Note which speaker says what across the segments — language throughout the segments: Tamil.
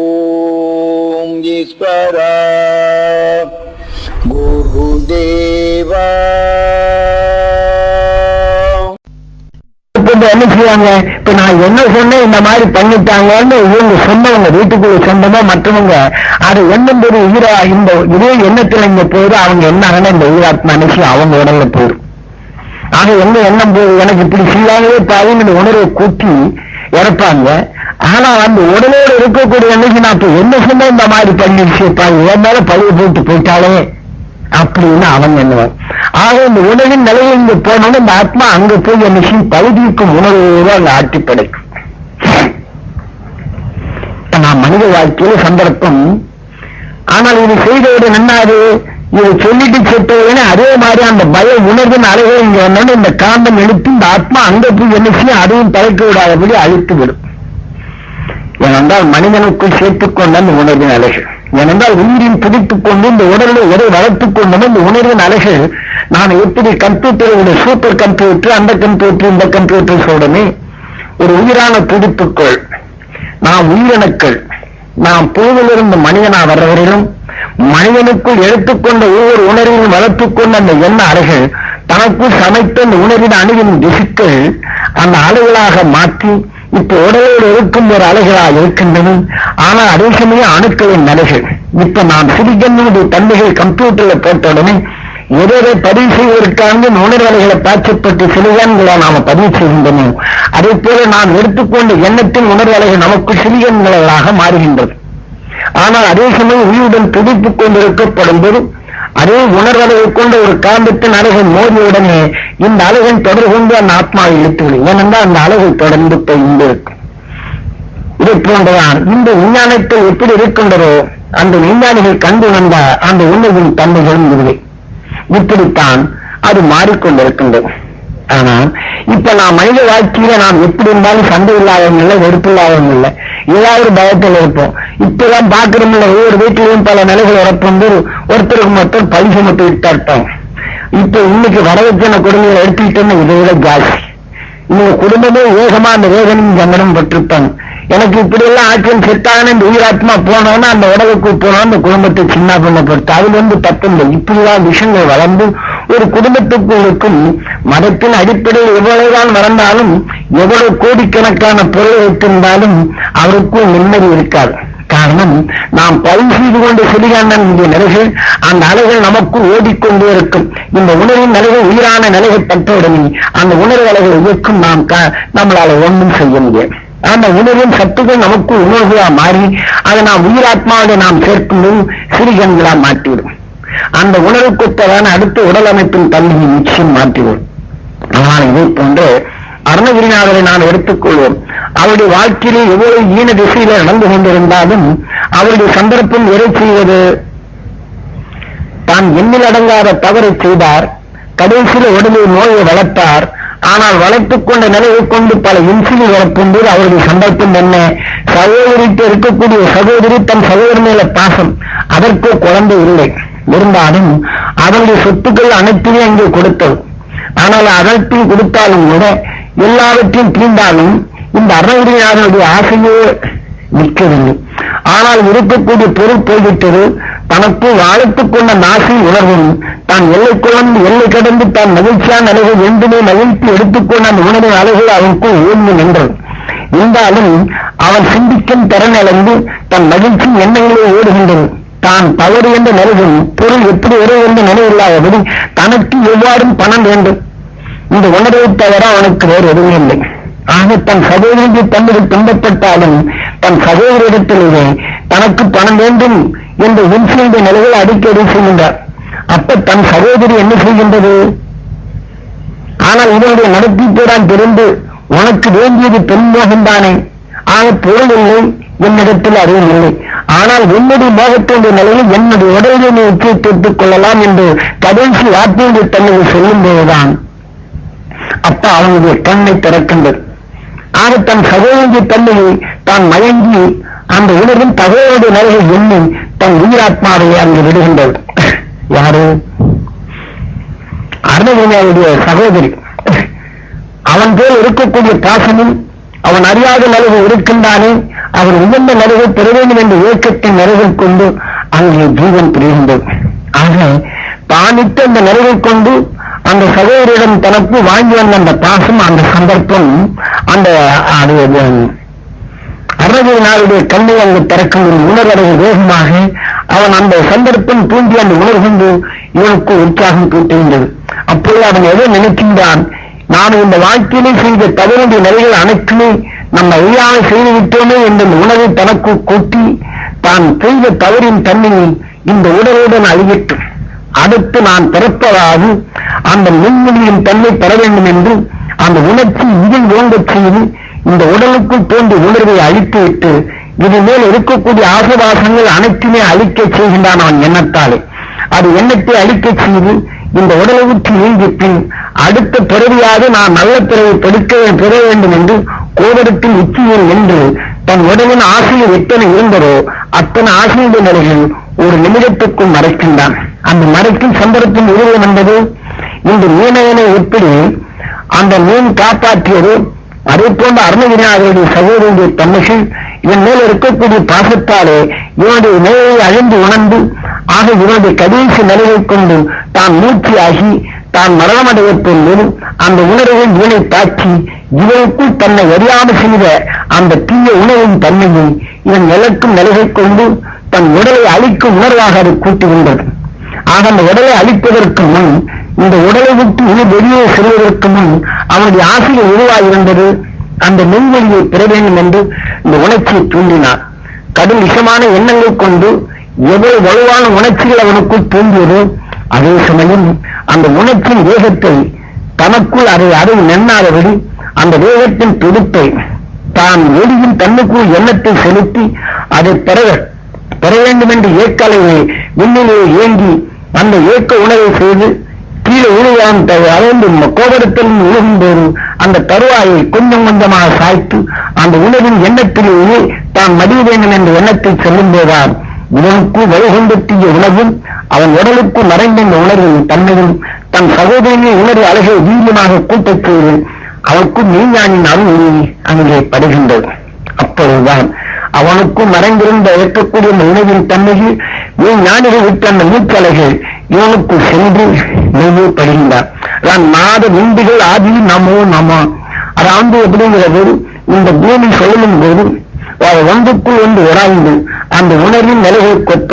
Speaker 1: ஓம் ஈஸ்வரா. குருதேவா.
Speaker 2: இப்ப என்ன செய்வாங்க? இப்ப நான் என்ன சொன்னேன் இந்த மாதிரி பண்ணிட்டாங்கன்னு இவங்க சொன்னவங்க வீட்டுக்குள்ள சொந்தமா மற்றவங்க அது எண்ணம் போது உயிரா இந்த இதே எண்ணத்துல இங்க போயிரு அவங்க என்ன ஆகணும் இந்த உயிராத்மா நினைச்சு அவங்க உடல்ல போயிரும். ஆக என்ன எண்ணம் போது எனக்கு இப்படி செய்யாமலே பாருங்கிற உணர்வை கூட்டி இறப்பாங்க. ஆனா அந்த உடலோடு இருக்கக்கூடிய அன்னைக்கு நான் இப்ப என்ன சொன்ன இந்த மாதிரி பண்ணிடுச்சு பாரு என் மேல பழுவு போட்டு போயிட்டாலே அப்படின்னு அவன் எண்ணுவான். ஆக இந்த உணவின் நிலையில் இங்க போனோன்னு இந்த ஆத்மா அங்க போய் என்ன செய்யும் பழுதிக்கும் உணர்வோடு அங்க ஆட்டி படைக்கும். நான் மனித வாழ்க்கையில சந்தர்ப்பம். ஆனால் இது செய்தவர் நன்னாரு இதை சொல்லிட்டு செத்தவனே அதே மாதிரி அந்த பய உணர்வின் அழகை இங்க வந்தோட இந்த காந்தம் எடுத்து இந்த ஆத்மா அங்க போய் என்ன செய்யும் அதையும் தலைக்க விடாதபடி அழித்து விடும். ஏனென்றால் மனிதனுக்குள் சேர்த்துக் கொண்ட அந்த உணர்வின் அழகு. ஏனென்றால் உயிரின் துடித்துக் கொண்டு இந்த உடலை எதை வளர்த்துக் கொண்டும் இந்த உணர்வின் அழகு. நான் எப்படி கம்ப்யூட்டர் சூப்பர் கம்ப்யூட்டர் அந்த கம்ப்யூட்டர் இந்த கம்ப்யூட்டர் சொல்றமே ஒரு உயிரான துடிப்புக்குள் நாம் உயிரணுக்கள் நாம் பொழுதிலிருந்து மனிதனா வர்றவரையிலும் மனிதனுக்குள் எடுத்துக்கொண்ட ஒவ்வொரு உணர்வையும் வளர்த்துக்கொண்ட அந்த எண்ண அலைகள் தனக்குள் சமைத்த அந்த உணர்வின் அணுவின் திசுக்கள் அந்த அலைகளாக மாற்றி இப்ப உடலோடு இருக்கும் ஒரு அலைகளாக இருக்கின்றன. ஆனால் அதே சமயம் அணுக்களின் அலைகள். இப்ப நாம் சிலிகனுடைய தன்மைகள் கம்ப்யூட்டர்ல போட்ட உடனே எதை பதிவு செய்வதற்காக உணர்வலைகளை பாய்ச்சப்பட்டு சிலிகான்களை நாம பதிவு செய்கின்றனோ அதே போல நாம் எடுத்துக்கொண்ட எண்ணத்தின் உணர்வலைகள் நமக்கு சிலிகன்களாக மாறுகின்றது. ஆனால் அதே சமயம் உயிருடன் துடித்துக் கொண்டிருக்கப்படும் போது அதே உணர்வதை கொண்ட ஒரு காந்தத்தின் அலைகள் மோதியவுடனே இந்த அலைகள் தொடர் கொண்டு அந்த ஆத்மாவை இழுத்துவிடும் ஏனென்றால் அந்த அலைகள் தொடர்ந்து போய் இருக்கும். இதை போன்றுதான் இந்த விஞ்ஞானத்தை எப்படி இருக்கின்றதோ அந்த விஞ்ஞானிகள் கண்டு வந்த அந்த உண்மையின் தன்மைகளும் இல்லை இப்படித்தான் அது மாறிக்கொண்டிருக்கின்றது. ஆனா இப்ப நான் மனித வாழ்க்கையில நாம் எப்படி இருந்தாலும் சண்டை இல்லாதவங்க இல்லை வெறுப்பு இல்லாதவங்க இல்லை. ஏதாவது பயத்தில் இருப்போம். இப்பெல்லாம் பாக்குறோம்ல ஒவ்வொரு வீட்டிலையும் பல நிலைகள் உறப்பும் போது ஒருத்தருக்கு மட்டும் பரிசு மட்டும் விட்டாட்டோம் இப்ப இன்னைக்கு வரதட்சணை கொடுமைகளை எடுத்துக்கிட்டோம்னா இதை விட ஜாஸ்தி. இன்னைக்கு குடும்பமே வேகமா அந்த வேதனையும் சங்கடம் பட்டிருப்பாங்க. எனக்கு இப்படி எல்லாம் ஆட்சியம் செத்தாகணும் இந்த உயிராத்மா போனோம்னா அந்த உடலுக்கு போனோம் அந்த குடும்பத்தை சின்ன பண்ணப்படுத்து அதுல இருந்து தப்பில்லை இப்படிலாம் விஷயங்கள் வளர்ந்து ஒரு குடும்பத்துக்குள் இருக்கும் மதத்தின் அடிப்படையில் எவ்வளவுதான் வளர்ந்தாலும் எவ்வளவு கோடிக்கணக்கான பொருளை வைத்திருந்தாலும் அவருக்கும் நிம்மதி இருக்காது. காரணம் நாம் பதிவு செய்து கொண்டு சிறிகான இந்த நிலைகள் அந்த அலைகள் நமக்குள் ஓடிக்கொண்டே இருக்கும். இந்த உணர்வின் நிலைகள் உயிரான நிலைகள் பெற்றவுடனே அந்த உணர்வு அலைகள் இயக்கும். நாம் நம்மளால ஒன்றும் செய்ய முடியாது. அந்த உணர்வின் சத்துக்கள் நமக்குள் உணர்வுகளா மாறி அதை நாம் உயிராத்மாவோட நாம் சேர்க்கும்போது சிறிகன்களா மாட்டிவிடும் அந்த உணர்வுக்குத்ததான அடுத்த உடல் அமைப்பின் தன்மையை நிச்சயம் மாற்றிவிடும். ஆனால் இதை போன்று அருணகிரிநாதரை நான் எடுத்துக்கொள்வோம். அவருடைய வாழ்க்கையிலே எவ்வளவு ஈன திசையில நடந்து கொண்டிருந்தாலும் அவருடைய சந்தர்ப்பம் எதை செய்வது? தான் எண்ணில் அடங்காத தவறை செய்தார். கடைசியில உடலில் நோயை வளர்த்தார். ஆனால் வளர்த்துக் கொண்ட நிலையை கொண்டு பல இன்சிலி வளர்க்கும் போது அவருடைய சந்தர்ப்பம் என்ன? சகோதரிக்கு இருக்கக்கூடிய சகோதரி தன் சகோதரி மேல பாசம். அதற்கு குழந்தை இல்லை. இருந்தாலும் அவருடைய சொத்துக்கள் அனைத்தையும் அங்கே கொடுத்தது. ஆனால் அனைத்தையும் கொடுத்தாலும் கூட எல்லாவற்றையும் தீண்டாலும் இந்த அருணகிரிநாதனுடைய ஆசையே நிற்கவில்லை. ஆனால் இருக்கக்கூடிய பொருள் போய்விட்டது. தனக்கு வாழ்த்துக் கொண்ட நாசி உணர்வும் தான் எல்லை குழந்து எல்லை கடந்து தான் மகிழ்ச்சியான அழகு வேண்டுமே மகிழ்ச்சி எடுத்துக்கொண்ட அந்த உணர்வின் அழகு அவனுக்குள் ஓய்ந்து நின்றது. இருந்தாலும் அவன் சிந்திக்கும் திறன் இழந்து தன் மகிழ்ச்சி எண்ணங்களே ஓடுகின்றது. தான் தவறு என்ற நிலையும் பொருள் எப்படி வரும் என்ற நிலையில்லாதபடி தனக்கு எவ்வாறும் பணம் வேண்டும். இந்த உணர்வை தவிர அவனுக்கு வேறு எதுவும் இல்லை. ஆக தன் சகோதரிக்கு தன்னுடைய துன்பப்பட்டாலும் தன் சகோதரிடத்திலேயே தனக்கு பணம் வேண்டும் என்று இன்சியந்த நிலையில் அடிக்கடி செய்கின்றார் அப்ப தன் சகோதரி என்ன செய்கின்றது? ஆனால் இதனுடைய நடத்திட்டுதான் தெரிந்து உனக்கு வேண்டியது பெண்மோகம் ஆக பொருள் இல்லை என்னிடத்தில் அறிவும் இல்லை. ஆனால் உன்னுடைய மோகத்தினுடைய நிலையில் என்னுடைய உடலை நீ தீர்த்துக் கொள்ளலாம் என்று கடைசி வார்த்தையுடைய தன்னை சொல்லும் போதுதான் அப்ப அவனுடைய கண்ணை திறக்கின்றது. ஆக தன் சகோதரி தன்னை தான் மயங்கி அந்த உணர்வின் தகவலுடைய நிலையை எண்ணி தன் உயிராத்மாவை அங்கு விடுகின்றது. யாரு? அருணகிரியாவுடைய சகோதரி. அவன் போல் இருக்கக்கூடிய பாசமும் அவன் அறியாத நலவு இருக்கின்றானே? அவன் உயர்ந்த நிலைவை பெற வேண்டும் என்ற இயக்கத்தை நிறைவில் கொண்டு அங்கே ஜீவன் புரிகின்றது. ஆக தானிட்டு அந்த நிறைவை கொண்டு அந்த சகோதரிடம் தனக்கு வாங்கி வந்த அந்த பாசம் அந்த சந்தர்ப்பம் அந்த அறுபது நாளுடைய கண்ணை அங்கு திறக்கும் ஒரு உணர்வடைய வேகமாக அவன் அந்த சந்தர்ப்பம் தூண்டி அந்த உணர்கொண்டு இவனுக்கு உற்சாகம் கூட்டுகின்றது அப்போது அவன் எதை நினைக்கின்றான்? நாம் இந்த வாழ்க்கையிலே செய்த தவறுடைய நிலைகள் அனைத்துமே நம்ம அறியாமல் செய்து விட்டோமே என்ற அந்த தனக்கு கொட்டி தான் செய்த தவறின் தன்மையை இந்த உடலுடன் அழிவிட்டும் அடுத்து நான் பிறப்பதாவது அந்த மின்மொழியின் தன்மை பெற வேண்டும் என்று அந்த உணர்ச்சி இதில் ஓங்கச் செய்து இந்த உடலுக்குள் தோன்றிய உணர்வை அழித்துவிட்டு இது மேல் இருக்கக்கூடிய ஆசவாசங்கள் அனைத்துமே அழிக்கச் செய்கின்றான் அவன் எண்ணத்தாலே. அது எண்ணத்தை அழிக்கச் செய்து இந்த உடலை விட்டு நீங்கி பின் அடுத்த பிறவியாக நான் நல்ல பிறவை பெருக்க பெற வேண்டும் என்று கோபுரத்தின் உச்சியில் நின்று தன் உடலின் ஆசையில் எத்தனை இருந்ததோ அத்தனை ஆசையுடைய நிலையில் ஒரு நிமிடத்துக்குள் மறைக்கின்றான். அந்த மறைக்கும் சந்தர்ப்பத்தின் உருவம் என்பது இந்த மீனவனை எப்படி அந்த மீன் காப்பாற்றியது அதே போன்ற அருணகிரிநாதருடைய சகோதரனுடைய தன்மைகள் இவன் மேல் இருக்கக்கூடிய பாசத்தாலே இவனுடைய நிலையை அழிந்து உணர்ந்து ஆக இவனுடைய கடைசி நிலையை கொண்டு தான் மூச்சியாகி தான் மரணமடையப் போது அந்த உணர்வை இவனை தாக்கி இவனுக்குள் தன்னை அறியாமல் செய்த அந்த தீய உணவின் தன்மையை இவன் நிலக்கும் நிலையை கொண்டு தன் உடலை அழிக்கும் உணர்வாக அது கூட்டுகின்றது ஆக அந்த உடலை அழிப்பதற்கு முன் இந்த உடலை விட்டு இனி வெளியே செல்வதற்கு முன் அவனுடைய ஆசையில் உருவாகியிருந்தது அந்த மெய்வெளியை பெற வேண்டும் என்று இந்த உணர்ச்சியை தூண்டினார். கடும் விஷமான எண்ணங்கள் கொண்டு எவ்வளவு வலுவான உணர்ச்சிகள் அவனுக்குள் தூண்டியதோ அதே சமயம் அந்த உணர்ச்சியின் வேகத்தை தனக்குள் அதை அதை நெண்ணாதபடி அந்த வேகத்தின் துடுப்பை தான் ஒளியின் தன்னுக்குள் எண்ணத்தை செலுத்தி அதை பெற பெற வேண்டும் என்று ஏக்கலையை விண்ணிலே ஏங்கி அந்த ஏக்க உணவை செய்து கீழே உழுவான் அளந்து கோபுரத்தில் உழுகும்போது அந்த தருவாயை கொஞ்சம் கொஞ்சமாக சாய்த்து அந்த உணவின் எண்ணத்திலேயே தான் மடிய வேண்டும் என்ற எண்ணத்தை செல்லும் போதான் உணவுக்கு வழிகொண்டெத்திய உணவும் அவன் உடலுக்கு மறைந்த உணர்வின் தன்மையும் தன் சகோதரியை உணர்வு அழகை வீரியமாக கூட்டச் செய்து அவனுக்கும் மீஞானின் அருள் அங்கே படுகின்றது. அப்பொழுதுதான் அவனுக்கும் மறைந்திருந்த இருக்கக்கூடிய அந்த உணவின் தன்மைகள் நீ ஞானிகள் விட்டு அந்த மூச்சலைகள் இவனுக்கு சென்று நெய்வு படுகின்றார். நான் நாத விந்துகள் ஆதி நமோ நம. அதாவது எப்படிங்கிறது இந்த பூமி சொல்லும் போது ஒன்றுக்குள் ஒன்று உராய்ந்து அந்த உணர்வின் நிலையை கொத்த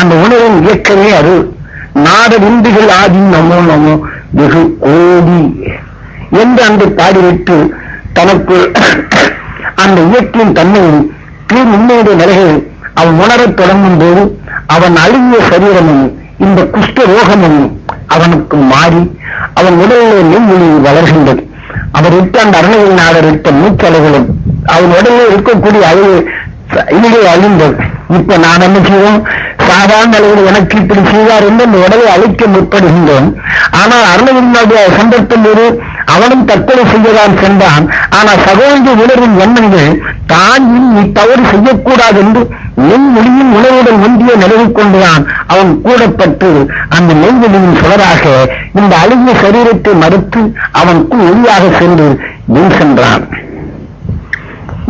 Speaker 2: அந்த உணர்வின் இயக்கமே அது. நாத விந்துகள் ஆதி நமோ நமோ. வெகு கோடி என்று அன்று பாடிவிட்டு தனக்கு அந்த இயற்கையின் தன்மையும் தீர் உண்மையுடைய நிலைகள் அவன் உணரத் தொடங்கும் போது அவன் அழுகிய சரீரமும் இந்த குஷ்ட ரோகமும் அவனுக்கு மாறி அவன் உடலிலே நெய்மொழி வளர்கின்றது. அவர் இட்ட அந்த அருணகிரி நாடர் இட்ட மூச்சலைகளும் அவன் உடலில் இருக்கக்கூடிய அழகு இங்கே அழிந்தது. இப்ப நான் என்ன செய்வோம்? சாதாரண எனக்கு இப்படி செய்வார் என்று அந்த உடலை அழிக்க முற்படுகின்றோம். ஆனால் அருணகிரிநாடைய சந்தர்ப்பம் போது அவனும் தற்கொலை செய்யதான் சென்றான். ஆனால் சகோதரி உணர்வின் எண்ணங்கள் தான் நீ தவறு செய்யக்கூடாது என்று என் மொழியின் உணவுடன் ஒன்றிய நிலவு கொண்டுதான் அவன் கூடப்பட்டு அந்த நெய்வெளியின் சுவராக இந்த அழுகிய சரீரத்தை மறுத்து அவனுக்கு ஒளியாக சென்று நீ சென்றான்.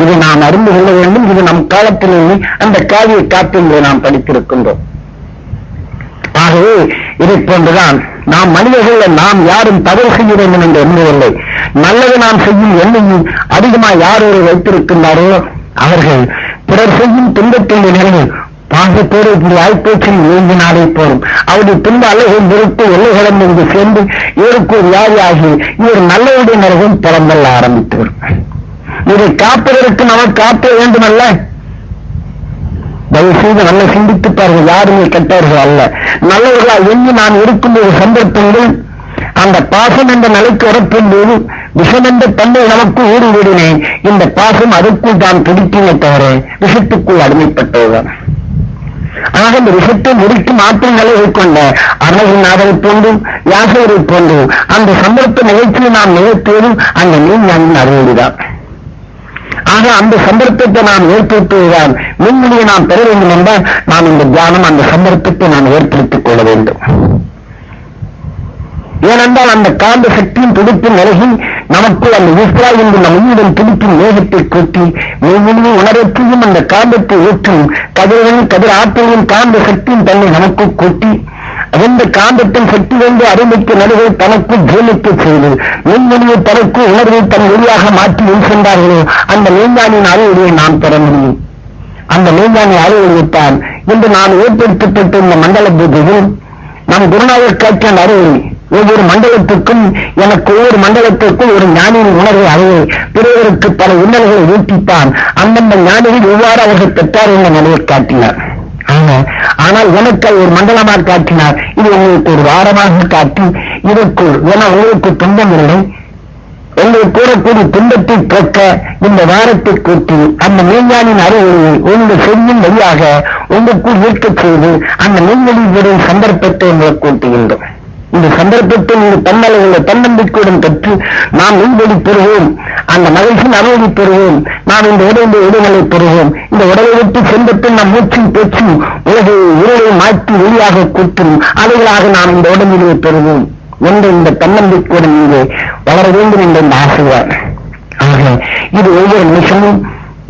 Speaker 2: இது நாம் அறிந்து கொள்ள வேண்டும். இது நம் காலத்திலேயே அந்த காவிய காப்பியங்களை நாம் படித்திருக்கின்றோம். ஆகவே இதை போன்றுதான் நாம் மனிதர்கள் நாம் யாரும் தவறு செய்ய வேண்டும் என்று எண்ணுவதில்லை. நல்லது நாம் செய்யும் எண்ணையும் அதிகமாக யார் ஒரு வைத்திருக்கின்றாரோ அவர்கள் பிறர் செய்யும் துன்பத்தின் நிலையில் பாகத்தோடு இப்படி ஆய்ப்பேச்சில் இயங்கினாலே போதும். அவருடைய துன்ப அலைகள் நிறுத்து எல்லை கடந்து இங்கு சேர்ந்து இவருக்கு ஒரு வியாதியாகி இவர் நல்லவருடைய நிலையும் பிறந்தல்ல ஆரம்பித்தவர் இதை காப்பதற்கு நமக்கு காப்ப வேண்டுமல்ல? தயவு செய்து நல்ல சிந்தித்து பாருங்கள் யாருமே கெட்டவர்கள் அல்ல. நல்லவர்களா எண்ணி நான் இருக்கும்போது சந்தர்ப்பங்கள் அந்த பாசம் என்ற நிலைக்கு வரப்பும் போது விஷம் என்ற தன்மை நமக்கு ஊறி விடினேன் இந்த பாசம் அதுக்குள் தான் பிடிக்குமே தவிர விஷத்துக்குள் அடிமைப்பட்டதுதான். ஆக இந்த விஷத்தை முடிக்கும் ஆற்றல் நிலையை கொண்ட அருணகிரிநாதரை போன்றும் யாசகரை போன்றும் அந்த சந்தர்ப்ப நிகழ்ச்சியை நாம் நிகழ்த்துவதும் அந்த மீன் ஞானின் அறிவுதான் ஆக அந்த சந்தர்ப்பத்தை நாம் ஏற்படுத்துவதால் மின்மொழியை நாம் பெற வேண்டும் என்றால் நாம் இந்த தியானம் அந்த சந்தர்ப்பத்தை நாம் ஏற்படுத்திக் கொள்ள வேண்டும். ஏனென்றால் அந்த காந்த சக்தியின் துடிப்பின் நிலையில் நமக்கு அந்த ஈஸ்வரா என்று நம் உயிருடன் துடிப்பின் வேகத்தை கூட்டி மெய்மொழியை உணரத்தையும் அந்த காந்தத்தை ஊற்றும் கதிரவன் கதிர் ஆற்றலின் காந்த சக்தியின் தன்னை நமக்கு கூட்டி எந்த காந்தத்தில் சக்தி வந்து அருமைக்கு நடுவை தனக்கு ஜீலிக்க செய்து மெய்மொழியை தனக்கு உணர்வை தன் மொழியாக மாற்றி சென்றார்களோ அந்த மெய்ஞானின் அறிவுரையை நாம் பெற முடியும். அந்த மெய்ஞானி அறிவுரைத்தான் இன்று நான் ஏற்படுத்தப்பட்ட இந்த மண்டல பூஜையில் நம் குருநாதர் காட்டிய அந்த அறிவுரை ஒவ்வொரு மண்டலத்துக்கும் எனக்கு ஒவ்வொரு மண்டலத்திற்கும் ஒரு ஞானியின் உணர்வு அறிவை பிறருக்கு பல இன்னல்களை ஊட்டித்தான். அந்தந்த ஞானிகள் எவ்வாறு அவர்கள் பெற்றார் என்ற நிலையை காட்டினார். ஆமா. ஆனால் எனக்கு ஒரு மண்டலமாக காட்டினார். இது உங்களுக்கு ஒரு வாரமாக காட்டி இதற்குள் ஏன்னா உங்களுக்கு துன்பம் இல்லை. உங்களுக்கு கூறக்கூடிய துன்பத்தை கேட்க இந்த வாரத்தை கூட்டி அந்த மெய்ஞானின் அறிவுரையை உங்கள் செய்யும் வழியாக உங்களுக்குள் ஈர்க்கச் செய்து அந்த மெய்வெளி சந்தர்ப்பத்தை உங்களுக்கு கூட்டுகின்றோம். இந்த சந்தர்ப்பத்தை நீங்கள் தன்னலைகளை தன்னம்பிக்கையுடன் பெற்று நாம் உள்வெளி பெறுவோம். அந்த மகிழ்ச்சியின் அமைதி பெறுவோம். நாம் இந்த உடம்பு உடல்நிலை பெறுவோம். இந்த உடலை விட்டு சென்றத்தில் நம் மூச்சும் பேச்சும் உலகை உருளை மாற்றி வெளியாக கூட்டும் அவைகளாக நாம் இந்த உடம்பிலே பெறுவோம். என்ற இந்த தன்னம்பிக்கையுடன் இங்கே வளர வேண்டும் என்ற இந்த ஆசையார் ஆக இது ஒவ்வொரு நிமிஷமும்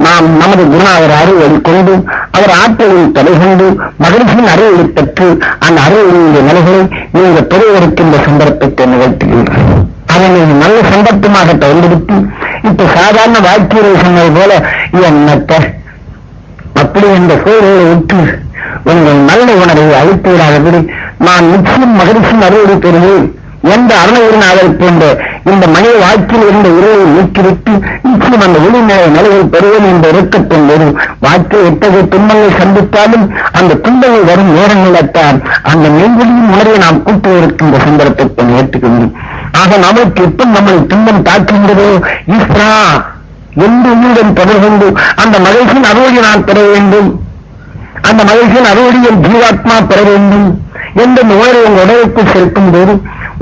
Speaker 2: நாம் நமது குருநாதர் அறிவுரை கொண்டும் அவர் ஆற்றலில் தலை கொண்டு மகிழ்ச்சியின் அறிவுரை பெற்று அந்த அறிவுரையுடைய நிலைகளை நீங்கள் பெறுவதற்கு சந்தர்ப்பத்தை நிகழ்த்துகின்றார். அதனை நல்ல சந்தர்ப்பமாக பயன்படுத்தி இப்ப சாதாரண வாழ்க்கையை சொன்னது போல என்னத்த? அப்படி என்ற சூழலை விட்டு உங்கள் நல்ல உணர்வை அழித்து நான் நிச்சயம் மகிழ்ச்சியின் அறிவுரை பெறுவேன். எந்த அருணகிரிநாதர் போன்ற இந்த மனித வாழ்க்கையில் இருந்த உறவை நீக்கிவிட்டு நிச்சயம் அந்த ஒளிநிலை நிலையை பெறுவேன் என்ற இறக்கத்தின் போது வாழ்க்கை எத்தகைய துன்பங்கள் சந்தித்தாலும் அந்த துன்பங்கள் வரும் நேரங்களத்தான் அந்த மெய்வெளியின் உணர்வை நாம் கூட்டுவதற்கு இந்த சந்தர்ப்பத்தை ஏற்றுக்கொள்ளும் ஆக நமக்கு எப்ப நம்மளை துன்பம் தாக்குகின்றதோ ஈஸ்வரா என்று உயிருடன் தொடர்கொண்டு அந்த மகிழ்ச்சியின் அறுவடி நான் பெற வேண்டும். அந்த மகிழ்ச்சியின் அறுவடையில் ஜீவாத்மா பெற வேண்டும். என்ற நோயை உங்கள் உடலுக்குள் செலுத்தும் போது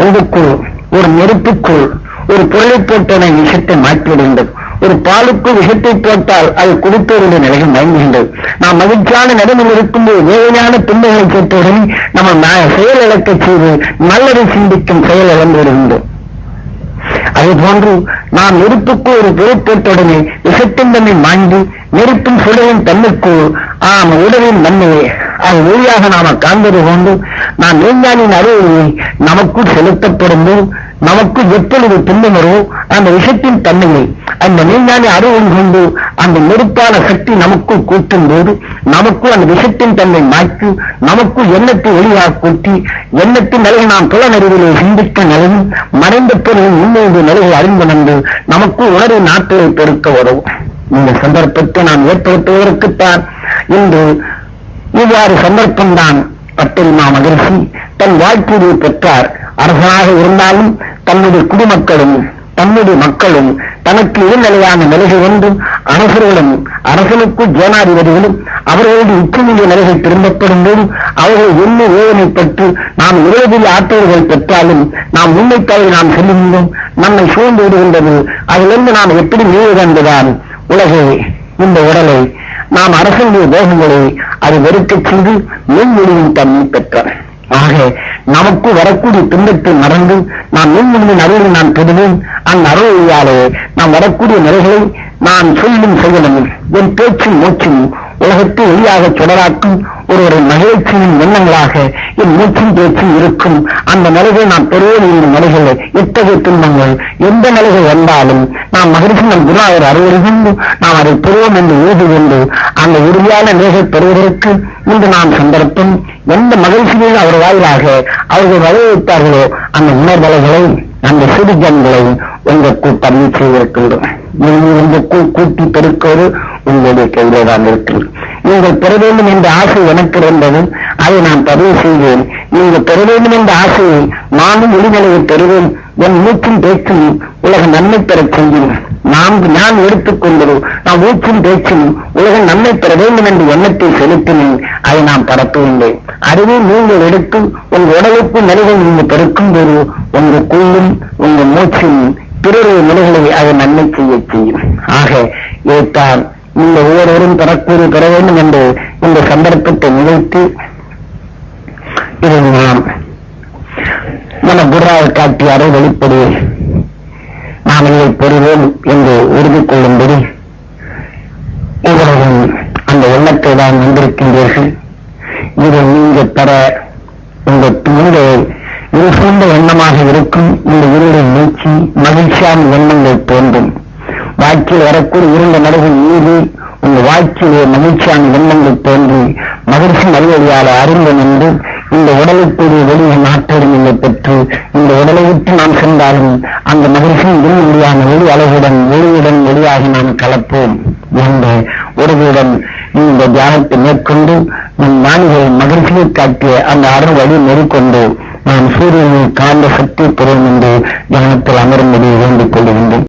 Speaker 2: உங்களுக்குள் ஒரு நெருப்புக்குள் ஒரு பொருளை போட்டனை விஷத்தை மாற்றி வேண்டும் ஒரு பாலுக்கு விஷத்தை போட்டால் அது குடிப்பவருடைய நிலையில் மயங்குகின்றது. நாம் மகிழ்ச்சியான நிலைமையில் இருக்கும்போது வேதனையான துன்பங்களை கேட்டவுடனே நம்ம செயல் இழக்கச் செய்து நல்லதை சிந்திக்கும் செயல் இழந்து விடுகின்றோம். அதே போன்று நாம் நெருப்புக்கு ஒரு பொருட்பட்டுடனே விஷத்தின் தன்மை மாய்ந்து நெருப்பும் சுடரின் தன்மைக்குள் ஆம் உடலின் நன்மையை அது மொழியாக நாம காண்பது கொண்டு நாம் விஞ்ஞானியின் அறிவுரை நமக்குள் செலுத்தப்படும் போது நமக்கு எப்பொழுது துன்பம் வரும் அந்த விஷத்தின் தன்மையை அந்த விஞ்ஞானி அறிவு கொண்டு அந்த நெருப்பான சக்தி நமக்குள் கூட்டும் போது நமக்குள் அந்த விஷத்தின் தன்மை மாற்றி நமக்குள் எண்ணத்தை ஒளியாக கூட்டி எண்ணத்தின் நிலையை நாம் புலனறிவிலே சிந்திக்க நிலையும் மறைந்த பொருளின் உண்மையுடைய நிலையை அறிந்து அறிந்துணர்ந்து நமக்கு உணர்வு நாட்களை பெருக்க உதவும். இந்த சந்தர்ப்பத்தை நாம் ஏற்படுத்துவதற்குத்தான் இன்று இவ்வாறு சந்தர்ப்பம்தான் பட்டெரிமா மகிழ்ச்சி. தன் வாழ்க்கையை பெற்றார். அரசனாக இருந்தாலும் தன்னுடைய குடிமக்களும் தன்னுடைய மக்களும் தனக்கு இடைநிலையான நிலைகள் ஒன்றும் அரசர்களும் அரசனுக்குள் ஜனாதிபதிகளும் அவர்களுடைய உச்சநிலை நிலைகள் திரும்பப்படும் போது அவர்கள் என்ன வேதனைப்பட்டு நாம் இருபதில் ஆற்றல்கள் பெற்றாலும் நாம் உண்மை நாம் செல்லுகின்றோம். நம்மை சூழ்ந்து விடுகின்றது. அதிலிருந்து நாம் எப்படி மீது என்பதால் உலகை இந்த உடலை நாம் அரசனுடைய வேகங்களை அது வெறுக்கச் செய்து மெய்மொழியின் தன்மை பெற்றார் ஆக நமக்கு வரக்கூடிய துன்பத்தை மறந்து நாம் மெய்மொழியின் அருளை நான் பெறுவோம் அந்த அருளையாலே நாம் வரக்கூடிய நிலைகளை நான் சொல்லும் செயலும் என் பேச்சும் மூச்சும் உலகத்தை ஒளியாக சுடராக்கும் ஒரு மகிழ்ச்சியின் எண்ணங்களாக என் மூச்சும் பேச்சும் இருக்கும். அந்த நிலைகள் நாம் பெறுவோம் என்ற நிலைகள் எத்தகைய துன்பங்கள்? எந்த நிலைகள் வந்தாலும் நாம் மகிழ்ச்சி நம் குருநாதர் அறுவடை நாம் அதை பெறுவோம் என்று ஊதி கொண்டு அந்த உறுதியான நிலைகள் பெறுவதற்கு இன்று நாம் சந்தர்ப்பம். எந்த மகிழ்ச்சியிலும் அவர் வாயிலாக அவர்கள் வழிவகுத்தார்களோ அந்த உணர்வலைகளை அந்த சிறுஜன்களை உங்கள் பதிவு செய்திருக்கின்றோம் கூட்டி பெருக்கோடு உங்களுடைய கையில தான் இருக்கிறது. நீங்கள் பெற வேண்டும் என்ற ஆசை எனக்கு இருந்தது. அதை நான் பதிவு செய்வேன். நீங்கள் பெற வேண்டும் என்ற ஆசையை நானும் ஒளிநிலையை பெறுவேன். என் மூச்சும் பேச்சும் உலக நன்மை பெறச் செய்யும். நாம் நான் எடுத்துக்கொண்டது நான் மூச்சும் பேச்சும் உலக நன்மை பெற வேண்டும் என்ற எண்ணத்தை செலுத்தினேன். அதை நான் பரப்பவில்லை அதுவே நீங்கள் எடுத்து உங்கள் உடலுக்கு நிலைகள் நீங்கள் பெருக்கும் போது உங்கள் குள்ளும் உங்கள் மூச்சும் பிறருடைய நிலைகளை அதை நன்மை செய்ய செய்யும். ஆக இதைத்தான் நீங்கள் ஒவ்வொருவரும் பெறக்கூறு பெற வேண்டும் என்று இந்த சந்தர்ப்பத்தை நிகழ்த்தி இதை நாம் மன குருவாக காட்டிய அறை வெளிப்படி நாம் இதை பெறுவோம் என்று உறுதி கொள்ளும்படி உங்களுடன் அந்த எண்ணத்தை தான் வந்திருக்கின்றீர்கள். இதை நீங்கள் பெற உங்கள் இந்த இது சூழ்ந்த எண்ணமாக இருக்கும். இந்த இருளை நீக்கி மகிழ்ச்சியான எண்ணங்கள் தோன்றும். வாழ்க்கையில் வரக்கூடிய இருண்ட நடுகள் மீறி உங்க வாழ்க்கையிலே மகிழ்ச்சியான எண்ணங்கள் தோன்றி மகிழ்ச்சி நல்வழியால் அறிந்து நின்று இந்த உடலுக்குரிய வெளியே நாட்டறிஞை பெற்று இந்த உடலை விட்டு நாம் சென்றாலும் அந்த மகிழ்ச்சியின் விண்வெளியான ஒளி அழகுடன் ஒளியுடன் ஒளியாகி நாம் கலப்போம் என்ற உறுதியுடன் இந்த தியானத்தை மேற்கொண்டு நம் ஞானிகள் மகிழ்ச்சியை காட்டிய அந்த அருள் வழி மேற்கொண்டு நாம் சூரியனின் காந்த சக்தி பெறும் என்று தியானத்தில் அமரும்படி வேண்டிக் கொள்கின்றோம்